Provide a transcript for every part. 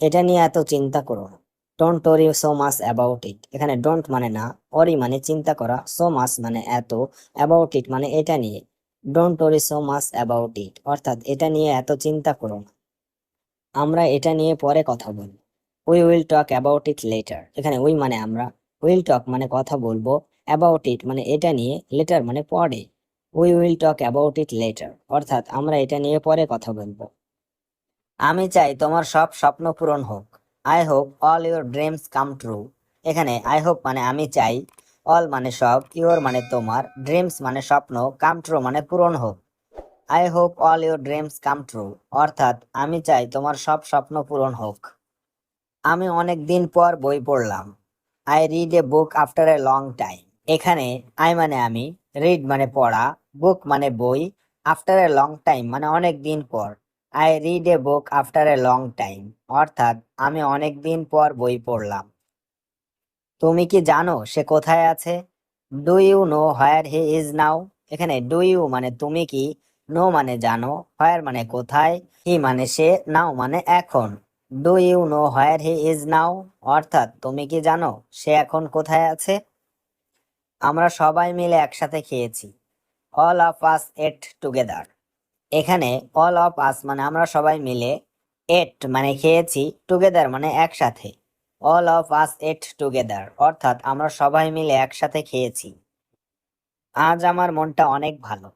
এটা নিয়ে এত চিন্তা করো don't worry so much about it এখানে ডোন্ট মানে না অরি মানে চিন্তা করা সো মাস মানে এত অ্যাবাউট ইট মানে এটা নিয়ে। Don't worry so much about it অর্থাৎ এটা নিয়ে এত চিন্তা করো না। আমরা এটা নিয়ে পরে কথা বলব। We will talk about it later এখানে উই মানে আমরা। উইল টক মানে কথা বলব। অ্যাবাউট ইট মানে এটা নিয়ে লেটার মানে পরে। We will talk about it later অর্থাৎ আমরা এটা নিয়ে পরে কথা বলব। আমি চাই তোমার সব স্বপ্ন পূরণ হোক। I hope all your dreams come true এখানে আই হোপ মানে আমি চাই অল মানে সব ইউর মানে তোমার ড্রিমস মানে স্বপ্ন কাম ট্রু মানে পূরণ হোক। I hope all your dreams come true অর্থাৎ আমি চাই তোমার সব স্বপ্ন পূরণ হোক। আমি অনেক দিন পর বই পড়লাম। I read a book after a long time এখানে আই মানে আমি রিড মানে পড়া বুক মানে বই আফটার এ লং টাইম মানে অনেক দিন পর। I read a book after a long time অর্থাৎ আমি অনেক দিন পর বই পড়লাম। তুমি কি জানো সে কোথায় আছে? Do you know where he is now এখানে ডু ইউ মানে তুমি কি নো মানে জানো হোয়ার মানে কোথায় হি মানে সে নাও মানে এখন। Do you know where he is now অর্থাৎ তুমি কি জানো সে এখন কোথায় আছে? আমরা সবাই মিলে একসাথে খেয়েছি। All of us ate together এখানে অল অফ আস মানে আমরা সবাই মিলে এট মানে খেয়েছি টুগেদার মানে একসাথে। All of us ate together অর্থাৎ আমরা সবাই মিলে একসাথে খেয়েছি। আজ আমার মনটা অনেক ভালো।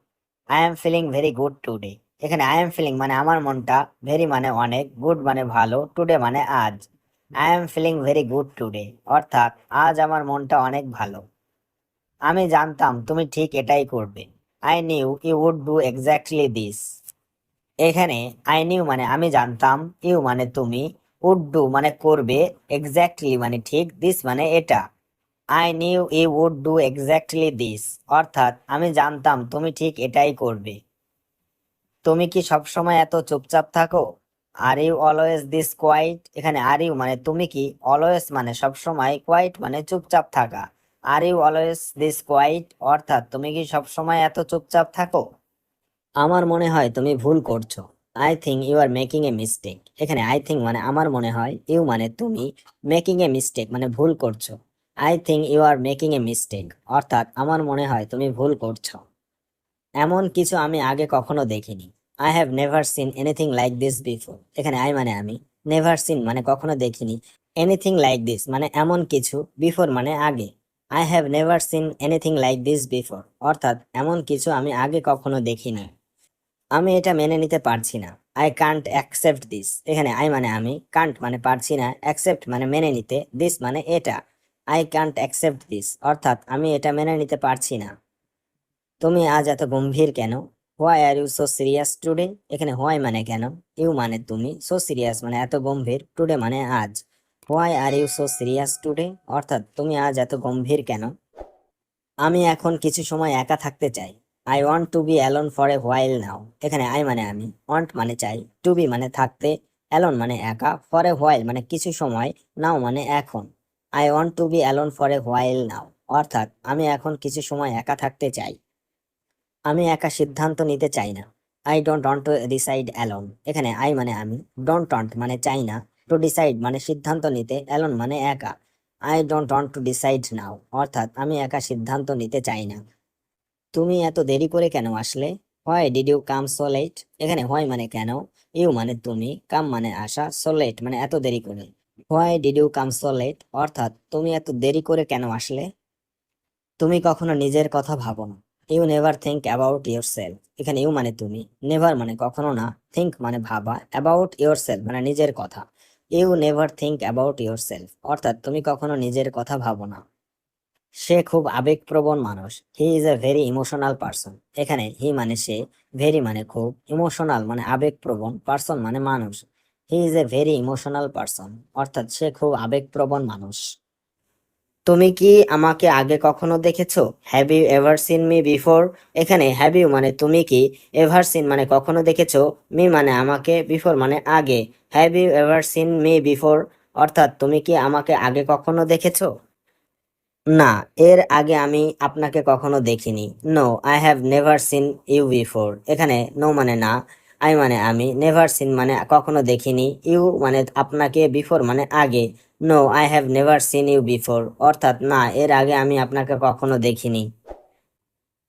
I am feeling very good today এখানে আই এম ফিলিং মানে আমার মনটা ভেরি মানে অনেক গুড মানে ভালো টুডে মানে আজ। I am feeling very good today অর্থাৎ আজ আমার মনটা অনেক ভালো। আমি জানতাম তুমি ঠিক এটাই করবে। I knew you would do exactly this এখানে আই নিউ মানে আমি জানতাম ইউ মানে তুমি উড ডু মানে করবে এক্স্যাক্টলি মানে ঠিক দিস মানে এটা। I knew you would do exactly this অর্থাৎ আমি জানতাম তুমি ঠিক এটাই করবে। তুমি কি সবসময় এত চুপচাপ থাকো? Are you always this quiet এখানে আর ইউ মানে তুমি কি অলওয়েজ মানে সবসময় কোয়াইট মানে চুপচাপ থাকা। Are you always this quiet অর্থাৎ তুমি কি সবসময় এত চুপচাপ থাকো? আমার মনে হয় তুমি ভুল করছ। I think you are making a mistake এখানে আই থিঙ্ক মানে আমার মনে হয় ইউ মানে তুমি মেকিং এ মিস্টেক মানে ভুল করছ। I think you are making a mistake অর্থাৎ আমার মনে হয় তুমি ভুল করছ। এমন কিছু আমি আগে কখনো দেখিনি। I have never seen anything like this before এখানে আই মানে আমি। নেভার সিন মানে কখনো দেখিনি। এনিথিং লাইক দিস মানে এমন কিছু বিফোর মানে আগে। I have never seen anything like this before অর্থাৎ, এমন কিছু আমি আগে কখনো দেখিনি। আমি এটা মেনে নিতে পারছি না। আই কান্ট অ্যাকসেপ্ট দিস এখানে আই মানে আমি কান্ট মানে পারছি না। অ্যাকসেপ্ট মানে মেনে নিতে। দিস মানে এটা। আই কান্ট অ্যাকসেপ্ট দিস অর্থাৎ, আমি এটা মেনে নিতে পারছি না। তুমি আজ এত গম্ভীর কেন? Why are you so serious today এখানে হোয়াই মানে কেন? ইউ মানে তুমি। সো সিরিয়াস মানে এত গম্ভীর। টুডে মানে আজ। Why are you so serious today অর্থাৎ তুমি আজ এত গম্ভীর কেন? আমি এখন কিছু সময় একা থাকতে চাই। I want to be alone for a while now এখানে আই মানে আমি ওয়ান্ট মানে চাই। টু বি মানে থাকতে অ্যালোন মানে একা। ফর এ হোয়াইল মানে কিছু সময় নাও মানে এখন। I want to be alone for a while now অর্থাৎ আমি এখন কিছু সময় একা থাকতে চাই। আমি একা সিদ্ধান্ত নিতে চাই না। I don't want to decide alone এখানে আই মানে আমি ডোন্ট ওয়ান্ট মানে চাই না। টু ডিসাইড মানে সিদ্ধান্ত নিতে অ্যালন মানে একা। I don't want to decide now অর্থাৎ আমি একা সিদ্ধান্ত নিতে চাই না। তুমি এত দেরি করে কেন আসলে? Why did you come so late এখানে হোয়াই মানে কেন? ইউ মানে তুমি। কাম মানে আসা। সো লেট মানে এত দেরি করে। Why did you come so late অর্থাৎ তুমি এত দেরি করে কেন আসলে? তুমি কখনো নিজের কথা ভাবো না। You never think about your self এখানে ইউ মানে তুমি। নেভার মানে কখনো না। থিঙ্ক মানে ভাবা। অ্যাবাউট ইউর সেলফ মানে নিজের কথা। You never think about your self অর্থাৎ তুমি কখনো নিজের কথা ভাবো না। সে খুব আবেগপ্রবণ মানুষ। He is a very emotional person এখানে হি মানে সে ভেরি মানে খুব ইমোশনাল মানে আবেগপ্রবণ পার্সন মানে মানুষ। He is a very emotional person অর্থাৎ সে খুব আবেগপ্রবণ মানুষ। তুমি কি আমাকে আগে কখনো দেখেছ? Have you ever seen me before এখানে হ্যাভ ইউ মানে তুমি কি? এভার সিন মানে কখনো দেখেছ? মি মানে আমাকে বিফোর মানে আগে। Have you ever seen me before অর্থাৎ তুমি কি আমাকে আগে কখনো দেখেছ? না, এর আগে আমি আপনাকে কখনো দেখিনি। No I have never seen you before এখানে নো মানে না আই মানে আমি। নেভার সিন মানে কখনো দেখিনি। ইউ মানে আপনাকে বিফোর মানে আগে। No I have never seen you before অর্থাৎ না, এর আগে আমি আপনাকে কখনো দেখিনি।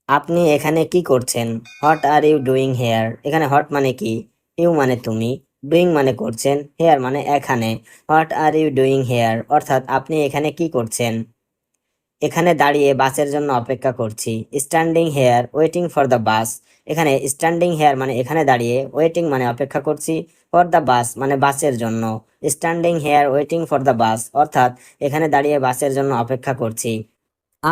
আপনি এখানে কি করছেন? What are you doing here এখানে হট মানে কি? ইউ মানে তুমি। ডুইং মানে করছেন হেয়ার মানে এখানে। What are you doing here অর্থাৎ আপনি এখানে কি করছেন? এখানে দাঁড়িয়ে বাসের জন্য অপেক্ষা করছি। Standing here waiting for the bus এখানে স্ট্যান্ডিং হেয়ার মানে এখানে দাঁড়িয়ে ওয়েটিং মানে অপেক্ষা করছি ফর দ্য বাস মানে বাসের জন্য। Standing here waiting for the bus অর্থাৎ এখানে দাঁড়িয়ে বাসের জন্য অপেক্ষা করছি।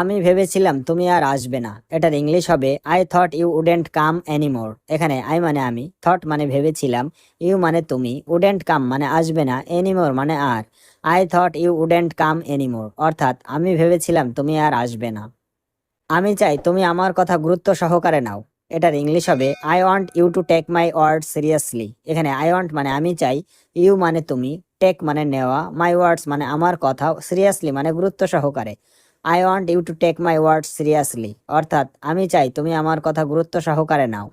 আমি ভেবেছিলাম তুমি আর আসবে না। এটার ইংলিশ হবে I thought you wouldn't come anymore এখানে আই মানে আমি থট মানে ভেবেছিলাম ইউ মানে তুমি উডেন্ট কাম মানে আসবে না এনিমোর মানে আর I thought you wouldn't come anymore অর্থাৎ, আমি ভেবেছিলাম তুমি আর আসবে না। আমি চাই তুমি আমার কথা গুরুত্ব সহকারে নাও। এটার ইংলিশ হবে I want you to take my word seriously এখানে আই ওয়ান্ট মানে আমি চাই ইউ মানে তুমি টেক মানে নেওয়া মাই ওয়ার্ডস মানে আমার কথা সিরিয়াসলি মানে গুরুত্ব সহকারে। I want you to take my word seriously অর্থাৎ, আমি চাই তুমি আমার কথা গুরুত্ব সহকারে নাও।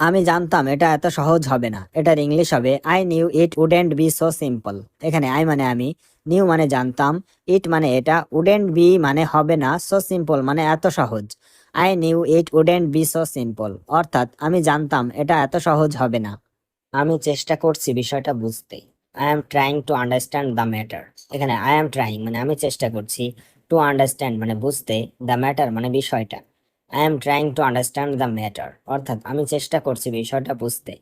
আমি জানতাম এটা এত সহজ হবে না। এটার ইংলিশ হবে I knew it wouldn't be so simple এখানে আই মানে আমি নিউ মানে জানতাম ইট মানে এটা উডেন্ট বি মানে হবে না সো সিম্পল মানে এত সহজ। I knew it wouldn't be so simple অর্থাৎ, আমি জানতাম এটা এত সহজ হবে না। আমি চেষ্টা করছি বিষয়টা বুঝতে। I am trying to understand the matter এখানে আই এম ট্রাইং মানে আমি চেষ্টা করছি টু আন্ডারস্ট্যান্ড মানে বুঝতে দ্য ম্যাটার মানে বিষয়টা। I am trying to understand the matter অর্থাৎ আমি চেষ্টা করছি বিষয়টা বুঝতে।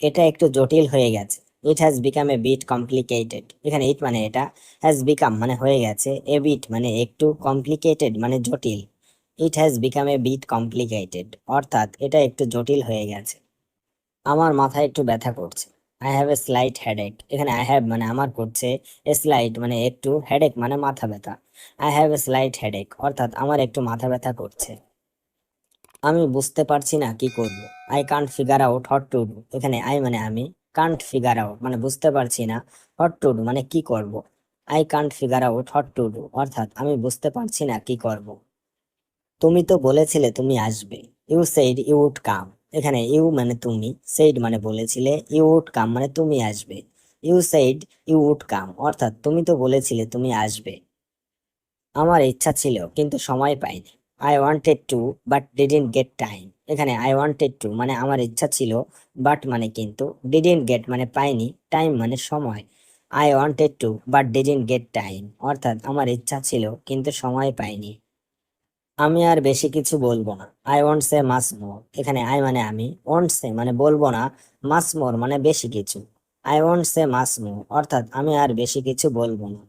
এটা একটু জটিল হয়ে গেছে। It has become a bit complicated এখানে ইট মানে এটা হ্যাজ বিকাম মানে হয়ে গেছে। এ বিট মানে একটু কমপ্লিকেটেড মানে জটিল। It has become a bit complicated অর্থাৎ এটা একটু জটিল হয়ে গেছে। আমার মাথায় একটু ব্যথা করছে। I have a slight headache এখানে আই হ্যাভ মানে আমার করছে এ স্লাইট মানে একটু হেডেক মানে মাথা ব্যথা। I have a slight headache অর্থাৎ আমার একটু মাথা ব্যথা করছে। আমি বুঝতে পারছি না কি করব। I can't figure out what to do এখানে আই মানে আমি। কান্ট ফিগার আউট মানে বুঝতে পারছি না হট টু ডু মানে কি করব। I can't figure out what to do অর্থাৎ আমি বুঝতে পারছি না কি করব। তুমি তো বলেছিলে তুমি আসবে। You said you would come এখানে ইউ মানে তুমি। সেইড মানে বলেছিলে ইউ উড কাম মানে তুমি আসবে। You said you would come অর্থাৎ তুমি তো বলেছিলে তুমি আসবে। আমার ইচ্ছা ছিল, কিন্তু সময় পাইনি। I wanted to but didn't get time এখানে আই ওয়ান্টেড টু মানে আমার ইচ্ছা ছিল বাট মানে কিন্তু ডিডেন্ট গেট মানে পাইনি। টাইম মানে সময়। I wanted to but didn't get time অর্থাৎ আমার ইচ্ছা ছিল, কিন্তু সময় পাইনি। আমি আর বেশি কিছু বলব না। আই ওয়ান্ট সে মাস মোর এখানে আই মানে আমি ওয়ান্ট সে মানে বলব না মাস মোর মানে বেশি কিছু। আই ওয়ান্ট সে মাস মোর অর্থাৎ আমি আর বেশি কিছু বলব না।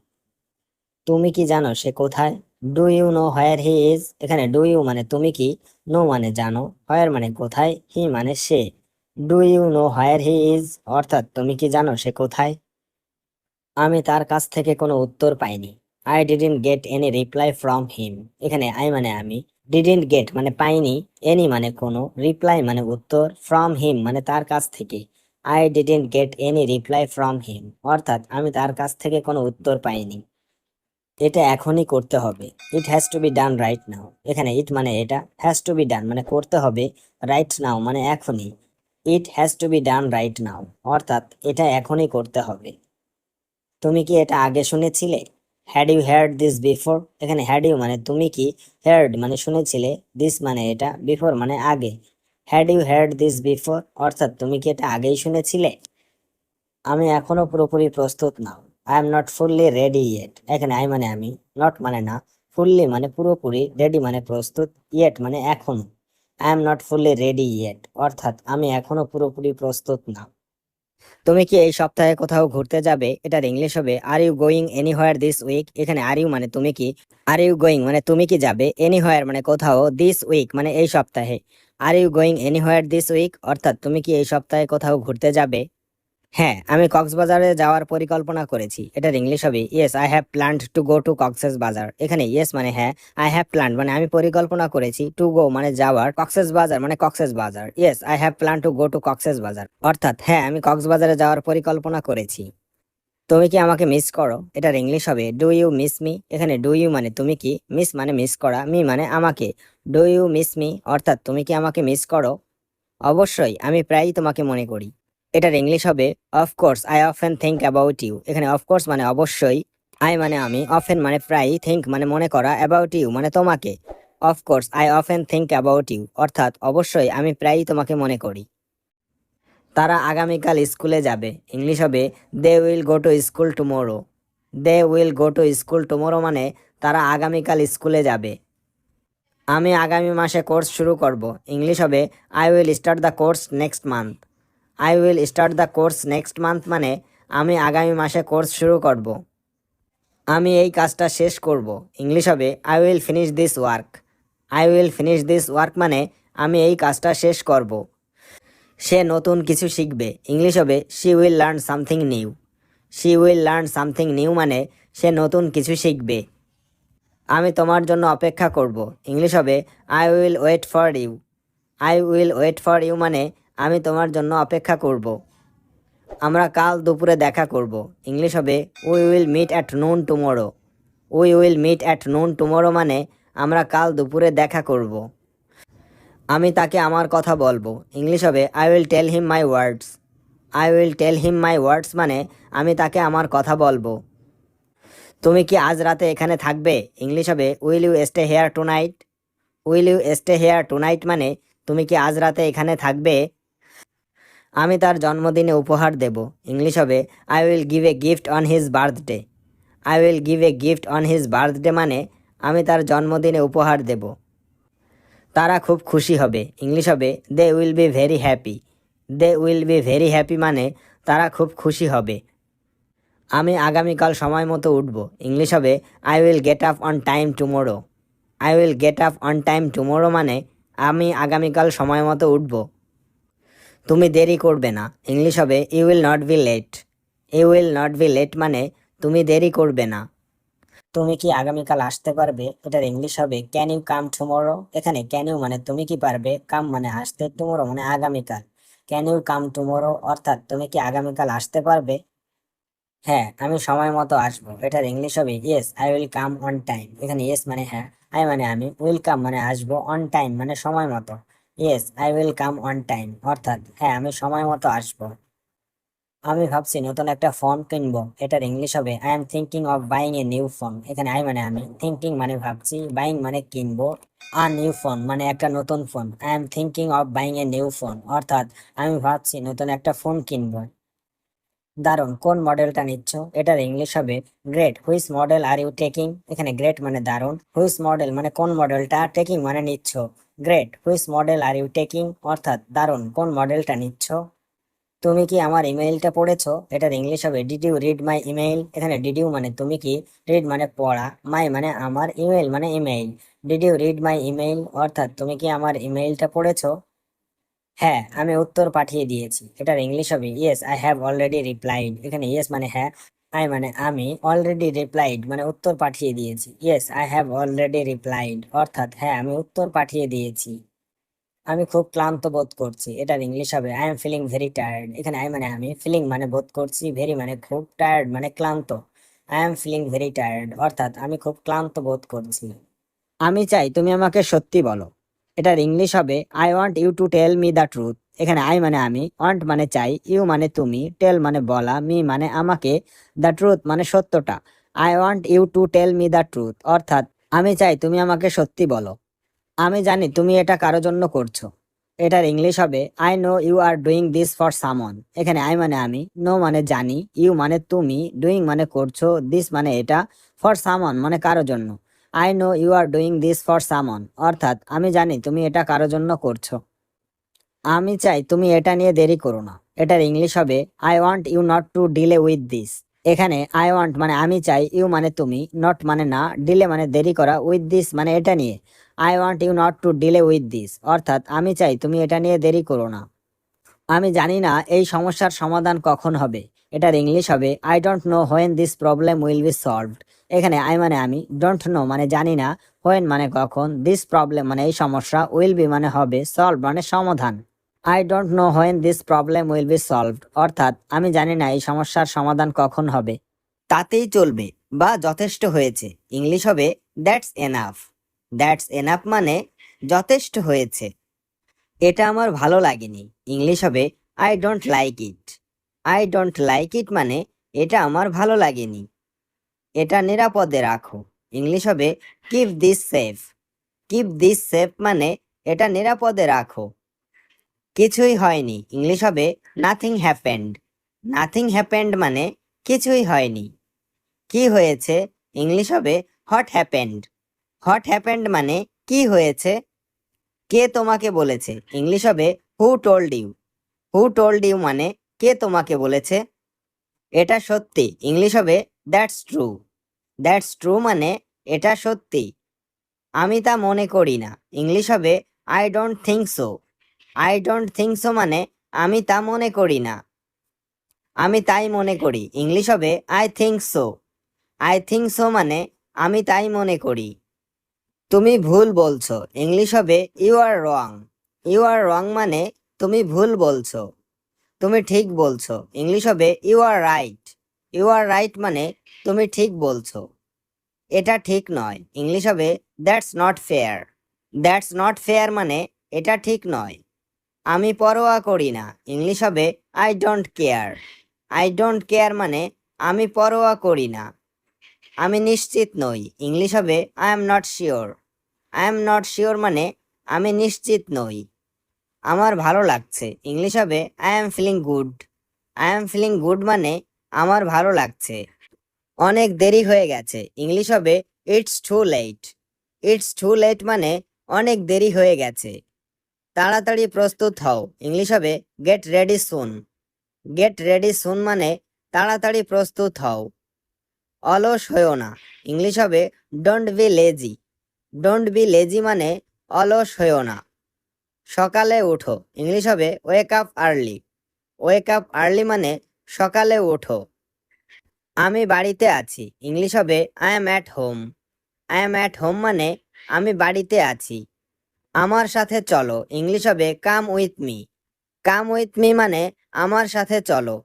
তুমি কি জানো সে কোথায়? Do you know where he is এখানে ডু ইউ মানে তুমি কি? নো মানে জানো। হোয়ার মানে কোথায়? হি মানে সে। Do you know where he is অর্থাৎ তুমি কি জানো সে কোথায়? আমি তার কাছ থেকে কোনো উত্তর পাইনি। I didn't get any reply from him এখানে আই মানে আমি। ডিডেন্ট গেট মানে পাইনি। এনি মানে কোনো। রিপ্লাই মানে উত্তর। ফ্রম হিম মানে তার কাছ থেকে। I didn't get any reply from him অর্থাৎ আমি তার কাছ থেকে কোনো উত্তর পাইনি। এটা এখনই করতে হবে। It has to be done right now এখানে ইট মানে এটা হ্যাজ টু বি ডান মানে করতে হবে রাইট নাও মানে এখনই। It has to be done right now অর্থাৎ এটা এখনই করতে হবে। তুমি কি এটা আগে শুনেছিলে? Had you heard this before এখানে হ্যাড ইউ মানে তুমি কি হেয়ার্ড মানে শুনেছিলে? দিস মানে এটা বিফোর মানে আগে। Had you heard this before অর্থাৎ তুমি কি এটা আগেই শুনেছিলে? আমি এখনও পুরোপুরি প্রস্তুত নাও I am not fully ready yet এখানে আই মানে আমি নট মানে না। ফুললি মানে পুরোপুরি রেডি মানে প্রস্তুত ইয়েট মানে এখনও। I am not fully ready yet অর্থাৎ আমি এখনও পুরোপুরি প্রস্তুত না। তুমি কি এই সপ্তাহে কোথাও ঘুরতে যাবে? এটার ইংলিশ হবে are you going any anywhere this week এখানে আর ইউ মানে তুমি কি আর ইউ গোয়িং মানে তুমি কি যাবে? এনি এনিহোয়ার মানে কোথাও দিস উইক মানে এই সপ্তাহে। Are you going any anywhere this week অর্থাৎ তুমি কি এই সপ্তাহে কোথাও ঘুরতে যাবে? হ্যাঁ আমি কক্সবাজারে যাওয়ার পরিকল্পনা করেছি। এটার ইংলিশ হবে yes I have planned to go to Cox's Bazar এখানে ইয়েস মানে হ্যাঁ আই হ্যাভ প্ল্যান মানে আমি পরিকল্পনা করেছি টু গো মানে যাওয়ার কক্সেস বাজার মানে Cox's Bazar yes I have plan to go to Cox's Bazar অর্থাৎ হ্যাঁ আমি কক্সবাজারে যাওয়ার পরিকল্পনা করেছি। তুমি কি আমাকে মিস করো? এটার ইংলিশ হবে ডু ইউ মিস মি এখানে ডু ইউ মানে তুমি কি? মিস মানে মিস করা মি মানে আমাকে। ডু ইউ মিস মি অর্থাৎ, তুমি কি আমাকে মিস করো? অবশ্যই, আমি প্রায়ই তোমাকে মনে করি। এটার ইংলিশ হবে of course I often think about you এখানে অফকোর্স মানে অবশ্যই আই মানে আমি অফেন মানে প্রায়ই থিঙ্ক মানে মনে করা অ্যাবাউট ইউ মানে তোমাকে of course I often think about you অর্থাৎ, অবশ্যই, আমি প্রায়ই তোমাকে মনে করি। তারা আগামীকাল স্কুলে যাবে ইংলিশ হবে they will go to school tomorrow they will go to school tomorrow মানে তারা আগামীকাল স্কুলে যাবে। আমি আগামী মাসে কোর্স শুরু করব। ইংলিশ হবে I will start the course next month I will start the course next month মানে আমি আগামী মাসে কোর্স শুরু করব। আমি এই কাজটা শেষ করব। ইংলিশ হবে I will finish this work I will finish this work মানে আমি এই কাজটা শেষ করব। সে নতুন কিছু শিখবে। ইংলিশ হবে she will learn something new she will learn something new মানে সে নতুন কিছু শিখবে। আমি তোমার জন্য অপেক্ষা করব। ইংলিশ হবে I will wait for you I will wait for you মানে আমি তোমার জন্য অপেক্ষা করব। আমরা কাল দুপুরে দেখা করব। ইংলিশ হবে we will meet at noon tomorrow we will meet at noon tomorrow মানে আমরা কাল দুপুরে দেখা করব। আমি তাকে আমার কথা বলব। ইংলিশ হবে I will tell him my words I will tell him my words মানে আমি তাকে আমার কথা বলব। তুমি কি আজ রাতে এখানে থাকবে? ইংলিশ হবে will you stay here tonight will you stay here tonight মানে তুমি কি আজ রাতে এখানে থাকবে? আমি তার জন্মদিনে উপহার দেব। ইংলিশ হবে I will give a gift on his birthday I will give a gift on his birthday মানে আমি তার জন্মদিনে উপহার দেব। তারা খুব খুশি হবে। ইংলিশ হবে they will be very happy they will be very happy মানে তারা খুব খুশি হবে। আমি আগামীকাল সময় মতো উঠব। ইংলিশ হবে I will get up on time tomorrow I will get up on time tomorrow মানে আমি আগামীকাল সময় মতো উঠব। তুমি দেরি করবে না। ইংলিশ হবে you will not be late you will not be late মানে তুমি দেরি করবে না। তুমি কি আগামীকাল আসতে পারবে? এটার ইংলিশ হবে ক্যান ইউ কাম টুমোরো এখানে ক্যান ইউ মানে তুমি কি পারবে? কাম মানে আসতে। টুমোরো মানে আগামীকাল। ক্যান ইউ কাম টুমোরো অর্থাৎ, তুমি কি আগামীকাল আসতে পারবে? হ্যাঁ আমি সময় মতো আসব। এটার ইংলিশ হবে yes I will come on time এখানে ইয়েস মানে হ্যাঁ। আই মানে আমি। উইল কাম মানে আসব অন টাইম মানে সময় মতো। Yes I will come on time অর্থাৎ হ্যাঁ আমি সময় মতো আসব। আমি ভাবছি নতুন একটা ফোন কিনবো। এটার ইংলিশ হবে I am thinking of buying a new phone এখানে আই মানে আমি। থিঙ্কিং মানে ভাবছি বাইং মানে কিনবো। আর নিউ ফোন মানে একটা নতুন phone I am thinking of buying a new phone অর্থাৎ, আমি ভাবছি নতুন একটা ফোন কিনবো। দারুণ, কোন মডেলটা নিচ্ছ? এটার ইংলিশ হবে great which model are you taking এখানে গ্রেট মানে দারুণ হুইস মডেল মানে কোন মডেলটা টেকিং মানে নিচ্ছ? Great which model are you taking অর্থাৎ, দারুণ, কোন মডেলটা নিচ্ছ? তুমি কি আমার ইমেইলটা পড়েছো? এটার ইংলিশ হবে did you read my email এখানে ডিড ইউ মানে তুমি কি? রিড মানে পড়া মাই মানে আমার ইমেইল মানে email did you read my email অর্থাৎ, তুমি কি আমার ইমেইলটা পড়েছো? হ্যাঁ আমি উত্তর পাঠিয়ে দিয়েছি। এটার ইংলিশ হবে yes I have already replied এখানে ইয়েস মানে হ্যাঁ আই মানে আমি অলরেডি রিপ্লাইড মানে উত্তর পাঠিয়ে দিয়েছি। Yes I have already replied অর্থাৎ হ্যাঁ আমি উত্তর পাঠিয়ে দিয়েছি। আমি খুব ক্লান্ত বোধ করছি, এটার ইংলিশ হবে I am feeling very tired এখানে আই মানে আমি ফিলিং মানে বোধ করছি ভেরি মানে খুব টায়ার্ড মানে ক্লান্ত। I am feeling very tired অর্থাৎ আমি খুব ক্লান্ত বোধ করছি। আমি চাই তুমি আমাকে সত্যি বলো। এটার ইংলিশ হবে I want you to tell me the truth এখানে আই মানে আমি ওয়ান্ট মানে চাই ইউ মানে তুমি টেল মানে বলা মি মানে আমাকে দ্য ট্রুথ মানে সত্যটা I want you to tell me the truth অর্থাৎ, আমি চাই তুমি আমাকে সত্যি বলো, আমি জানি তুমি এটা কারও জন্য করছ। এটার ইংলিশ হবে I know you are doing this for someone এখানে আই মানে আমি নো মানে জানি ইউ মানে তুমি ডুইং মানে করছ দিস মানে এটা ফর সামন মানে কারও জন্য। I know you are doing this for someone অর্থাৎ, আমি জানি তুমি এটা কারও জন্য করছ। আমি চাই তুমি এটা নিয়ে দেরি করো না। এটার ইংলিশ হবে I want you not to delay with this এখানে আই ওয়ান্ট মানে আমি চাই ইউ মানে তুমি নট মানে না ডিলে মানে দেরি করা উইথ দিস মানে এটা নিয়ে। I want you not to delay with this অর্থাৎ, আমি চাই তুমি এটা নিয়ে দেরি করো না। আমি জানি না এই সমস্যার সমাধান কখন হবে। এটার ইংলিশ হবে I don't know when this problem will be solved এখানে আই মানে আমি ডোন্ট নো মানে জানি না হোয়েন মানে কখন দিস প্রবলেম মানে এই সমস্যা উইল বি মানে হবে সলভ মানে সমাধান। I don't know when this problem will be solved অর্থাৎ আমি জানি না এই সমস্যার সমাধান কখন হবে। তাতেই চলবে, বা যথেষ্ট হয়েছে। ইংলিশ হবে দ্যাটস এনাফ দ্যাটস এনাফ মানে যথেষ্ট হয়েছে। এটা আমার ভালো লাগেনি। ইংলিশ হবে I don't like it I don't like it মানে এটা আমার ভালো লাগেনি। এটা নিরাপদে রাখো। ইংলিশ হবে keep this safe keep this safe মানে এটা নিরাপদে রাখো। কিছুই হয়নি। ইংলিশ হবে নাথিং হ্যাপেন্ড নাথিং হ্যাপেন্ড মানে কিছুই হয়নি। কি হয়েছে? ইংলিশ হবে হট হ্যাপেন্ড হট হ্যাপেন্ড মানে কি হয়েছে? কে তোমাকে বলেছে? ইংলিশ হবে who told you who told you মানে কে তোমাকে বলেছে? এটা সত্যি। ইংলিশ হবে দ্যাটস ট্রু দ্যাটস ট্রু মানে এটা সত্যি। আমি তা মনে করি না। ইংলিশ হবে I don't think so I don't think so মানে আমি তা মনে করি না। আমি তাই মনে করি। ইংলিশ হবে I think so I think so মানে আমি তাই মনে করি। তুমি ভুল বলছো। ইংলিশ হবে ইউ আর রং ইউ আর রং মানে তুমি ভুল বলছো। তুমি ঠিক বলছো। ইংলিশ হবে you are right you are right মানে তুমি ঠিক বলছো। এটা ঠিক নয়। ইংলিশ হবে that's not fair that's not fair মানে এটা ঠিক নয়। আমি পরোয়া করি না। ইংলিশ হবে I don't care I don't care মানে আমি পরোয়া করি না। আমি নিশ্চিত নই। ইংলিশ হবে I am not sure I am not sure মানে আমি নিশ্চিত নই। আমার ভালো লাগছে। ইংলিশ হবে I am feeling good I am feeling good মানে আমার ভালো লাগছে। অনেক দেরি হয়ে গেছে। ইংলিশ হবে it's too late it's too late মানে অনেক দেরি হয়ে গেছে। তাড়াতাড়ি প্রস্তুত হও। ইংলিশ হবে get ready soon get ready soon মানে তাড়াতাড়ি প্রস্তুত হও। অলস হয়েও না। ইংলিশ হবে don't be lazy don't be lazy মানে অলস হয়েও না। সকালে ওঠো। ইংলিশ হবে wake up early wake up early মানে সকালে ওঠো। আমি বাড়িতে আছি। ইংলিশ হবে I am at home I am at home মানে আমি বাড়িতে আছি। আমার সাথে চলো। ইংলিশ হবে come with me come with me মানে আমার সাথে চলো।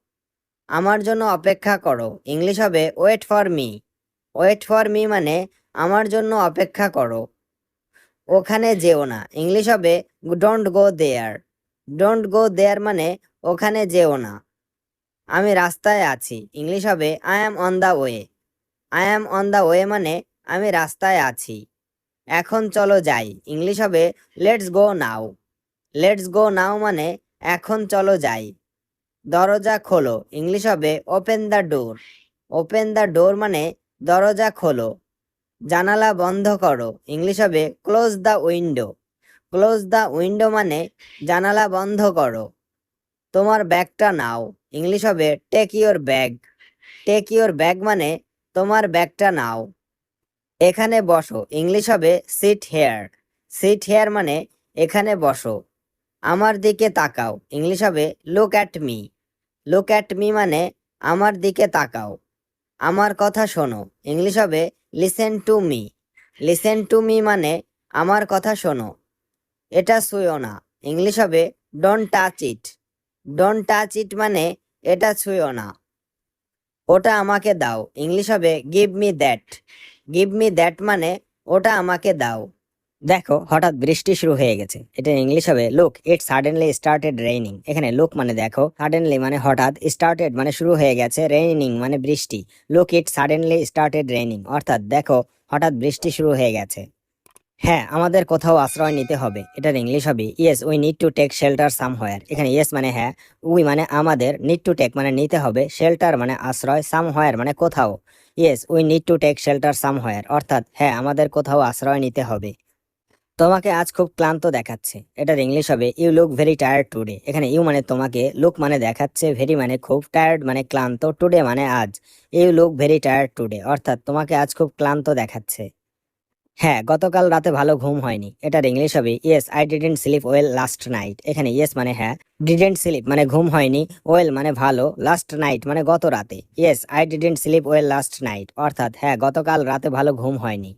আমার জন্য অপেক্ষা করো। ইংলিশ হবে wait for me wait for me মানে আমার জন্য অপেক্ষা করো। ওখানে যেও না। ইংলিশ হবে don't go there don't go দেয়ার মানে ওখানে যেও না। আমি রাস্তায় আছি। ইংলিশ হবে I am on the way I am on the way মানে আমি রাস্তায় আছি। এখন চলো যাই। ইংলিশ হবে let's go now let's go নাও মানে এখন চলো যাই। দরজা খোলো। ইংলিশ হবে open the door open the door মানে দরজা খোলো। জানালা বন্ধ করো। ইংলিশ হবে close the window close the window মানে জানালা বন্ধ করো। তোমার ব্যাগটা নাও। ইংলিশ হবে take your bag take your bag মানে তোমার ব্যাগটা নাও। এখানে বসো। ইংলিশ হবে সিট হেয়ার সিট হেয়ার মানে এখানে বসো। আমার দিকে তাকাও। ইংলিশ হবে look at me look at me মানে আমার দিকে তাকাও। আমার কথা শোনো। ইংলিশ হবে listen to me listen to me মানে আমার কথা শোনো। এটা ছুঁয়ো না। ইংলিশ হবে don't touch it don't touch it মানে এটা ছুঁয়ো না। ওটা আমাকে দাও। ইংলিশ হবে give me that give me that মানে ওটা আমাকে দাও। দেখো, হঠাৎ বৃষ্টি শুরু হয়ে গেছে। এটা ইংলিশ হবে look it suddenly started raining এখানে লুক মানে দেখো সাডেনলি মানে হঠাৎ স্টার্টেড মানে শুরু হয়ে গেছে রেইনিং মানে বৃষ্টি look it suddenly started raining অর্থাৎ দেখো, হঠাৎ বৃষ্টি শুরু হয়ে গেছে। হ্যাঁ আমাদের কোথাও আশ্রয় নিতে হবে, এটার ইংলিশ হবে yes we need to take shelter somewhere এখানে ইয়েস মানে হ্যাঁ উই মানে আমাদের নিড টু টেক মানে নিতে হবে শেল্টার মানে আশ্রয় সামহোয়ার মানে কোথাও yes we need to take shelter somewhere অর্থাৎ হ্যাঁ আমাদের কোথাও আশ্রয় নিতে হবে। তোমাকে আজ খুব ক্লান্ত দেখাচ্ছে। এটার ইংলিশ হবে you look very tired today এখানে ইউ মানে তোমাকে লুক মানে দেখাচ্ছে ভেরি মানে খুব টায়ার্ড মানে ক্লান্ত টুডে মানে আজ। You look very tired today অর্থাৎ তোমাকে আজ খুব ক্লান্ত দেখাচ্ছে। হ্যাঁ গতকাল রাতে ভালো ঘুম হয়নি। এটার ইংলিশ হবে yes I didn't sleep well last night এখানে ইয়েস মানে হ্যাঁ ডিডেন্ট স্লিপ মানে ঘুম হয়নি ওয়েল মানে ভালো লাস্ট নাইট মানে গত রাতে। Yes I didn't sleep well last night অর্থাৎ হ্যাঁ গতকাল রাতে ভালো ঘুম হয়নি।